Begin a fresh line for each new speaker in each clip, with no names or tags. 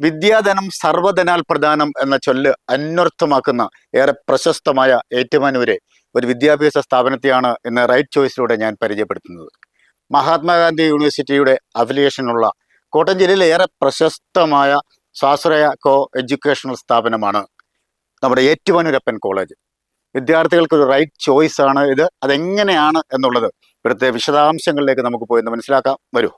വിദ്യാധനം സർവധനാൽ പ്രധാനം എന്ന ചൊല്ല് അന്വർത്ഥമാക്കുന്ന ഏറെ പ്രശസ്തമായ ഏറ്റുമാനൂരെ ഒരു വിദ്യാഭ്യാസ സ്ഥാപനത്തെയാണ് ഇന്ന് റൈറ്റ് ചോയ്സിലൂടെ ഞാൻ പരിചയപ്പെടുത്തുന്നത്. മഹാത്മാഗാന്ധി യൂണിവേഴ്സിറ്റിയുടെ അഫിലിയേഷനുള്ള കോട്ടയം ജില്ലയിലെ ഏറെ പ്രശസ്തമായ സ്വാശ്രയ കോ എഡ്യൂക്കേഷണൽ സ്ഥാപനമാണ് നമ്മുടെ ഏറ്റുമാനൂരപ്പൻ കോളേജ്. വിദ്യാർത്ഥികൾക്ക് ഒരു റൈറ്റ് ചോയ്സ് ആണ് ഇത്. അതെങ്ങനെയാണ് എന്നുള്ളത് ഇവിടുത്തെ വിശദാംശങ്ങളിലേക്ക് നമുക്ക് പോയി മനസ്സിലാക്കാം. വരൂ.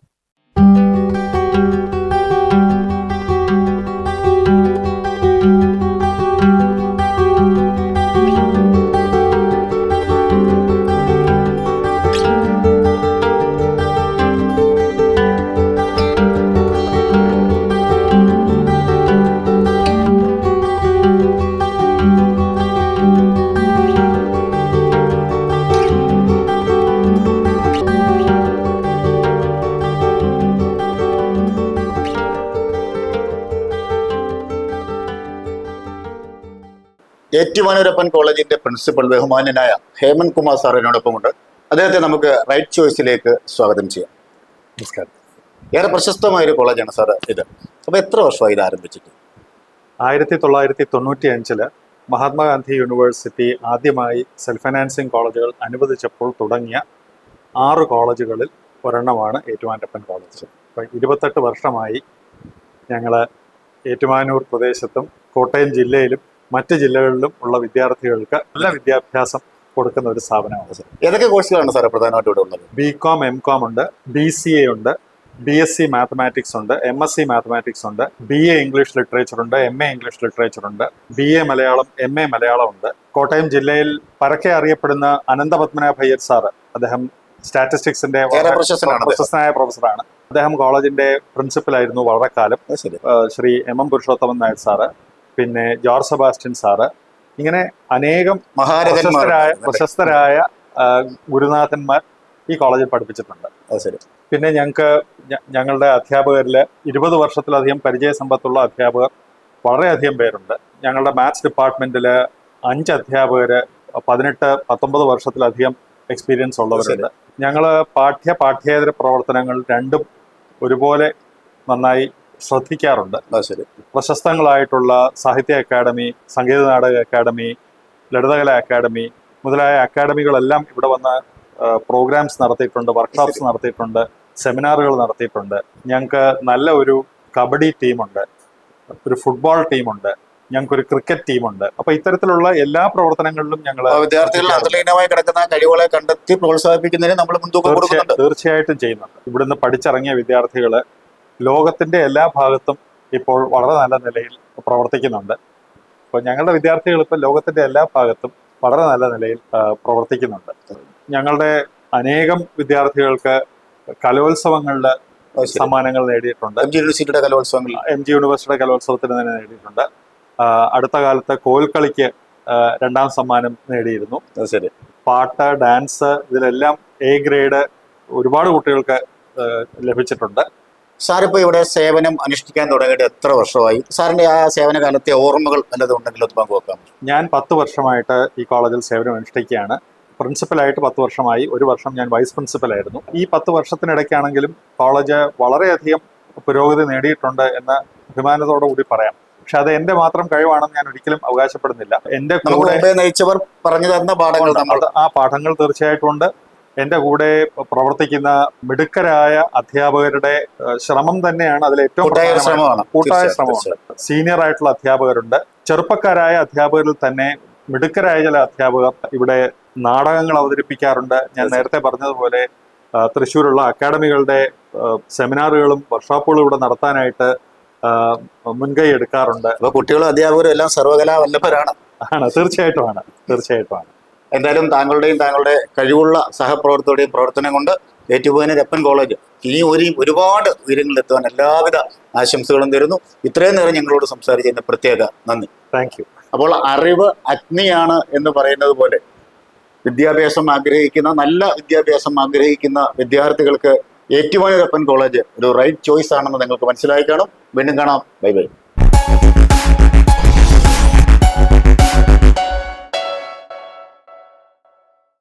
ഏറ്റുമാനൂരപ്പൻ കോളേജിന്റെ പ്രിൻസിപ്പൽ ബഹുമാന്യനായ ഹേമന്ത് കുമാർ സാർ എന്നോടൊപ്പമുണ്ട് അദ്ദേഹത്തെ നമുക്ക് റൈറ്റ് ചോയ്സിലേക്ക് സ്വാഗതം ചെയ്യാം.
നമസ്കാരം.
ഏറെ പ്രശസ്തമായ ഒരു കോളേജാണ് സാർ ഇത്. അപ്പൊ എത്ര വർഷമായി ഇത് ആരംഭിച്ചിട്ട്?
ആയിരത്തി തൊള്ളായിരത്തി തൊണ്ണൂറ്റി അഞ്ചിൽ മഹാത്മാഗാന്ധി യൂണിവേഴ്സിറ്റി ആദ്യമായി സെൽഫ് ഫൈനാൻസിങ് കോളേജുകൾ അനുവദിച്ചപ്പോൾ തുടങ്ങിയ ആറ് കോളേജുകളിൽ ഒരെണ്ണമാണ് ഏറ്റുമാനപ്പൻ കോളേജ്. അപ്പം ഇരുപത്തെട്ട് വർഷമായി ഞങ്ങൾ ഏറ്റുമാനൂർ പ്രദേശത്തും കോട്ടയം ജില്ലയിലും മറ്റ് ജില്ലകളിലും ഉള്ള വിദ്യാർത്ഥികൾക്ക് നല്ല വിദ്യാഭ്യാസം കൊടുക്കുന്ന ഒരു സ്ഥാപനമാണ് സാർ.
ഏതൊക്കെ കോഴ്സുകളാണ് സാർ പ്രധാനമായിട്ട് ഇവിടെ ഉള്ളത്?
ബി കോം എം കോം ഉണ്ട് ബി സി എ ഉണ്ട് ബി എസ് സി മാത്തമാറ്റിക്സ് ഉണ്ട് എം എസ് സി മാത്തമാറ്റിക്സ് ഉണ്ട് ബി എ ഇംഗ്ലീഷ് ലിറ്ററേച്ചർ ഉണ്ട് എം എ ഇംഗ്ലീഷ് ലിറ്ററേച്ചർ ഉണ്ട് B A Malayalam M A Malayalam ഉണ്ട്. കോട്ടയം ജില്ലയിൽ പരക്കെ അറിയപ്പെടുന്ന അനന്തപത്മനാഭയ്യർ സാർ അദ്ദേഹം സ്റ്റാറ്റിസ്റ്റിക്സിന്റെ. പ്രശസ്തനായ പ്രൊഫസറാണ്. അദ്ദേഹം കോളേജിന്റെ പ്രിൻസിപ്പൽ ആയിരുന്നു വളരെ കാലം
Shri
M M Purushothaman Nair sir പിന്നെ ജോർജ് സെബാസ്റ്റ്യൻ സാറ്. ഇങ്ങനെ അനേകം
മഹാരഥന്മാരായ
പ്രശസ്തരായ പ്രശസ്തരായ ഗുരുനാഥന്മാർ ഈ കോളേജിൽ പഠിപ്പിച്ചിട്ടുണ്ട്.
ശരി.
പിന്നെ ഞങ്ങൾക്ക് ഞങ്ങളുടെ അധ്യാപകരിൽ ഇരുപത് വർഷത്തിലധികം പരിചയ സമ്പത്തുള്ള അധ്യാപകർ വളരെയധികം പേരുണ്ട്. ഞങ്ങളുടെ മാത്സ് ഡിപ്പാർട്ട്മെന്റിൽ അഞ്ച് അധ്യാപകർ പതിനെട്ട് പത്തൊമ്പത് വർഷത്തിലധികം എക്സ്പീരിയൻസ് ഉള്ളവരുണ്ട്. ഞങ്ങൾ പാഠ്യ പാഠ്യേതര പ്രവർത്തനങ്ങൾ രണ്ടും ഒരുപോലെ നന്നായി ശ്രദ്ധിക്കാറുണ്ട്.
ശരി.
പ്രശസ്തങ്ങളായിട്ടുള്ള സാഹിത്യ academy Sangeetha Nataka academy Lalithakala academy മുതലായ അക്കാദമികളെല്ലാം ഇവിടെ വന്ന് പ്രോഗ്രാംസ് നടത്തിയിട്ടുണ്ട് വർക്ക്ഷോപ്സ് നടത്തിയിട്ടുണ്ട് സെമിനാറുകൾ നടത്തിയിട്ടുണ്ട്. ഞങ്ങൾക്ക് നല്ല ഒരു കബഡി ടീമുണ്ട് ഒരു ഫുട്ബോൾ ടീമുണ്ട് ഞങ്ങൾക്കൊരു ക്രിക്കറ്റ് ടീമുണ്ട്. അപ്പൊ ഇത്തരത്തിലുള്ള എല്ലാ പ്രവർത്തനങ്ങളിലും ഞങ്ങൾ
അന്തർലീനമായി കിടക്കുന്ന കഴിവുകളെ കണ്ടെത്തി പ്രോത്സാഹിപ്പിക്കുന്നതിന് നമ്മൾ മുൻതൂക്കം കൊടുക്കുന്നുണ്ട്.
തീർച്ചയായിട്ടും ചെയ്യുന്നുണ്ട്. ഇവിടുന്ന് പഠിച്ചിറങ്ങിയ വിദ്യാർത്ഥികൾ ലോകത്തിന്റെ എല്ലാ ഭാഗത്തും ഇപ്പോൾ വളരെ നല്ല നിലയിൽ പ്രവർത്തിക്കുന്നുണ്ട്. അപ്പോൾ ഞങ്ങളുടെ വിദ്യാർത്ഥികൾ ഇപ്പോൾ ലോകത്തിന്റെ എല്ലാ ഭാഗത്തും വളരെ നല്ല നിലയിൽ പ്രവർത്തിക്കുന്നുണ്ട്. ഞങ്ങളുടെ അനേകം വിദ്യാർത്ഥികൾക്ക് കലോത്സവങ്ങളിൽ സമ്മാനങ്ങൾ നേടിയിട്ടുണ്ട്.
എം ജി യൂണിവേഴ്സിറ്റിയുടെ കലോത്സവങ്ങൾ.
എം ജി യൂണിവേഴ്സിറ്റിയുടെ കലോത്സവത്തിന് തന്നെ നേടിയിട്ടുണ്ട്. അടുത്ത കാലത്ത് കോൽക്കളിക്ക് രണ്ടാം സമ്മാനം നേടിയിരുന്നു.
ശരി.
പാട്ട് ഡാൻസ് ഇതിലെല്ലാം എ ഗ്രേഡ് ഒരുപാട് കുട്ടികൾക്ക് ലഭിച്ചിട്ടുണ്ട്.
സാറിപ്പോ ഇവിടെ സേവനം അനുഷ്ഠിക്കാൻ തുടങ്ങിയിട്ട് എത്ര വർഷമായി? സാറിന്റെ ആ സേവന കാലത്തെ ഓർമ്മകൾ വല്ലതും ഉണ്ടെങ്കിൽ അത് പങ്കുവെക്കാം
ഞാൻ പത്ത് വർഷമായിട്ട് ഈ കോളേജിൽ സേവനം അനുഷ്ഠിക്കുകയാണ്. പ്രിൻസിപ്പലായിട്ട് പത്ത് വർഷമായി. ഒരു വർഷം ഞാൻ വൈസ് പ്രിൻസിപ്പലായിരുന്നു. ഈ പത്ത് വർഷത്തിനിടയ്ക്കാണെങ്കിലും കോളേജ് വളരെയധികം പുരോഗതി നേടിയിട്ടുണ്ട് എന്ന് അഭിമാനത്തോടുകൂടി പറയാം. പക്ഷെ അത് എന്റെ മാത്രം കഴിവാണെന്ന് ഞാൻ ഒരിക്കലും അവകാശപ്പെടുന്നില്ല. എന്റെ കൂടെ
നയിച്ചവർ പറഞ്ഞു തന്ന പാഠങ്ങൾ
ആ പാഠങ്ങൾ തീർച്ചയായിട്ടും ഉണ്ട്. എന്റെ കൂടെ പ്രവർത്തിക്കുന്ന മിടുക്കരായ അധ്യാപകരുടെ ശ്രമം തന്നെയാണ് അതിൽ ഏറ്റവും
കൂട്ടായ ശ്രമമാണ്.
സീനിയർ ആയിട്ടുള്ള അധ്യാപകരുണ്ട്. ചെറുപ്പക്കാരായ അധ്യാപകരിൽ തന്നെ മിടുക്കരായ ചില അധ്യാപകർ ഇവിടെ നാടകങ്ങൾ അവതരിപ്പിക്കാറുണ്ട്. ഞാൻ നേരത്തെ പറഞ്ഞതുപോലെ തൃശ്ശൂരുള്ള അക്കാഡമികളുടെ സെമിനാറുകളും വർക്ക്ഷോപ്പുകളും ഇവിടെ നടത്താനായിട്ട് മുൻകൈ എടുക്കാറുണ്ട്.
കുട്ടികളും അധ്യാപകരും എല്ലാം സർവകലാ വല്ലഭരാണ്.
ആണ് തീർച്ചയായിട്ടും ആണ് തീർച്ചയായിട്ടും ആണ്.
എന്തായാലും താങ്കളുടെയും താങ്കളുടെ കഴിവുള്ള സഹപ്രവർത്തകരുടെയും പ്രവർത്തനം കൊണ്ട് ഏറ്റുപോയിന് രപ്പൻ കോളേജ് ഇനി ഒരു ഒരുപാട് ഉയരങ്ങളിലെത്തുവാൻ എല്ലാവിധ ആശംസകളും തരുന്നു. ഇത്രയും നേരം ഞങ്ങളോട് സംസാരിച്ചതിന് പ്രത്യേക നന്ദി.
താങ്ക് യു
അപ്പോൾ അറിവ് അഗ്നിയാണ് എന്ന് പറയുന്നത് പോലെ വിദ്യാഭ്യാസം ആഗ്രഹിക്കുന്ന നല്ല വിദ്യാഭ്യാസം ആഗ്രഹിക്കുന്ന വിദ്യാർത്ഥികൾക്ക് ഏറ്റുമാനൂരപ്പൻ കോളേജ് ഒരു റൈറ്റ് ചോയ്സ് ആണെന്ന് നിങ്ങൾക്ക് മനസ്സിലായി കാണും. വീണ്ടും കാണാം. Bye bye.